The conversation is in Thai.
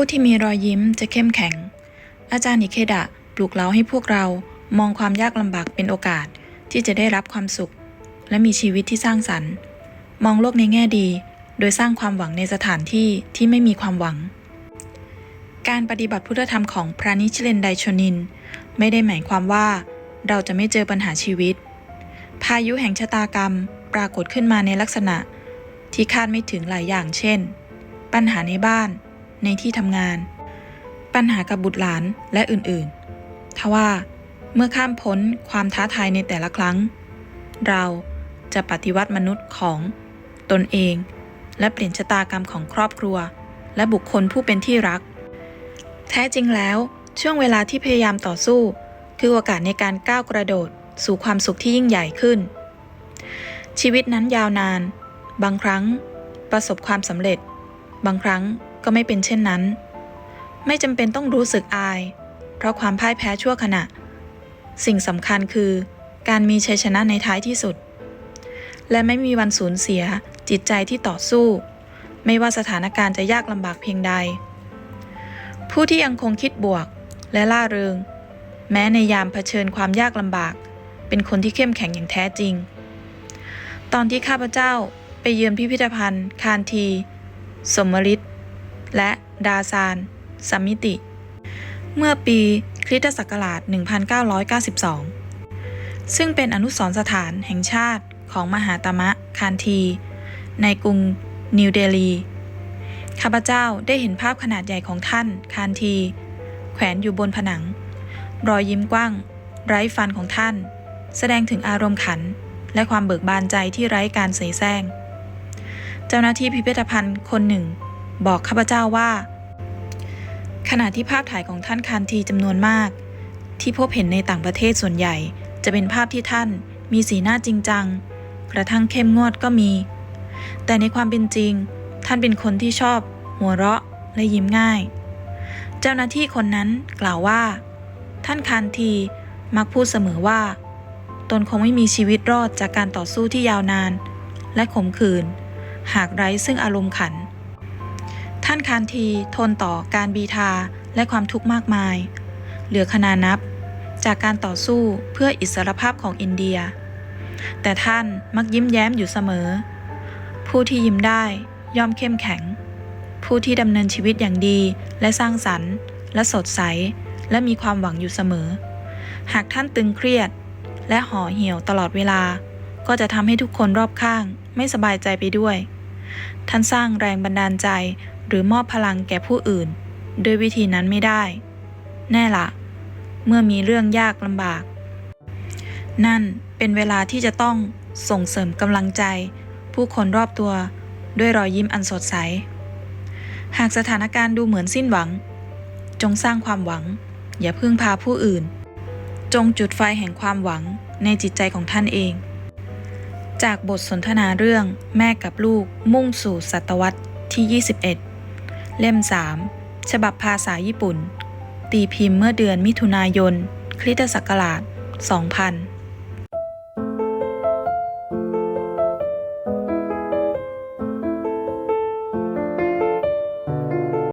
ผู้ที่มีรอยยิ้มจะเข้มแข็ง อาจารย์นิเคดะปลุกเราให้พวกเรามองความยากลำบากเป็นโอกาสที่จะได้รับความสุข และมีชีวิตที่สร้างสรรค์ มองโลกในแง่ดี โดยสร้างความหวังในสถานที่ที่ไม่มีความหวัง การปฏิบัติพุทธธรรมของพระนิชเลนไดชนิน ไม่ได้หมายความว่า เราจะไม่เจอปัญหาชีวิต พายุแห่งชะตากรรมปรากฏขึ้นมาในลักษณะ ที่คาดไม่ถึงหลายอย่างเช่น ปัญหาในบ้าน ในที่ทำงาน ปัญหากับบุตรหลานและอื่นๆ ทว่าเมื่อข้ามพ้นความท้าทายในแต่ละครั้ง เราจะปฏิวัติมนุษย์ของตนเอง และเปลี่ยนชะตากรรมของครอบครัว และบุคคลผู้เป็นที่รัก แท้จริงแล้วช่วงเวลาที่พยายามต่อสู้ คือโอกาสในการก้าวกระโดดสู่ความสุขที่ยิ่งใหญ่ขึ้น ชีวิตนั้นยาวนาน บางครั้ง ประสบความสำเร็จ บางครั้ง ก็ไม่เป็นเช่นนั้น ไม่จำเป็นต้องรู้สึกอาย เพราะความพ่ายแพ้ชั่วขณะ สิ่งสำคัญคือ การมีชัยชนะในท้ายที่สุด และไม่มีวันสูญเสียจิตใจที่ต่อสู้ ไม่ว่าสถานการณ์จะยากลำบากเพียงใด ผู้ที่ยังคงคิดบวกและล่าเริง แม้ในยามเผชิญความยากลำบาก เป็นคนที่เข้มแข็งอย่างแท้จริง ตอนที่ข้าพเจ้าไปเยือนพิพิธภัณฑ์ คานที สมริต และดาซานสมิติ เมื่อปีคริสตศักราช 1992 ซึ่งเป็นอนุสรณ์สถานแห่งชาติของมหาตมะคานที ในกรุงนิวเดลี ข้าพเจ้าได้เห็นภาพขนาดใหญ่ของท่านคานที แขวนอยู่บนผนัง รอยยิ้มกว้าง ไร้ฟันของท่าน แสดงถึงอารมณ์ขัน และความเบิกบานใจที่ไร้การเสแสร้ง เจ้าหน้าที่พิพิธภัณฑ์คนหนึ่ง บอกข้าพเจ้าว่า ขณะที่ภาพถ่ายของท่านคานทีจำนวนมาก ที่พบเห็นในต่างประเทศส่วนใหญ่ จะเป็นภาพที่ท่านมีสีหน้าจริงจัง กระทั่งเข้มงวดก็มี แต่ในความเป็นจริง ท่านเป็นคนที่ชอบ หัวเราะและยิ้มง่าย เจ้าหน้าที่คนนั้นกล่าวว่า ท่านคานทีมักพูดเสมอว่า ตนคงไม่มีชีวิตรอดจากการต่อสู้ที่ยาวนาน และขมขื่นหากไร้ซึ่งอารมณ์ขัน ท่านคานทีทนต่อการบีทาและความทุกข์มากมาย เหลือขนานับ จากการต่อสู้เพื่ออิสรภาพของอินเดีย แต่ท่านมักยิ้มแย้มอยู่เสมอ ผู้ที่ยิ้มได้ย่อมเข้มแข็ง ผู้ที่ดำเนินชีวิตอย่างดีและสร้างสรรค์ และสดใส และมีความหวังอยู่เสมอ หากท่านตึงเครียด และห่อเหี่ยวตลอดเวลา ก็จะทำให้ทุกคนรอบข้างไม่สบายใจไปด้วย ท่านสร้างแรงบันดาลใจ หรือมอบพลังแก่ผู้อื่นด้วยวิธีนั้นไม่ได้ แน่ละ เมื่อมีเรื่องยากลำบาก นั่นเป็นเวลาที่จะต้องส่งเสริมกำลังใจ ผู้คนรอบตัวด้วยรอยยิ้มอันสดใส หากสถานการณ์ดูเหมือนสิ้นหวัง จงสร้างความหวัง อย่าพึ่งพาผู้อื่น จงจุดไฟแห่งความหวังในจิตใจของท่านเอง จากบทสนทนาเรื่องแม่กับลูกมุ่งสู่ศตวรรษที่ 21 เล่ม 3 ฉบับภาษาญี่ปุ่น ตีพิมพ์เมื่อเดือนมิถุนายน คริสตศักราช 2000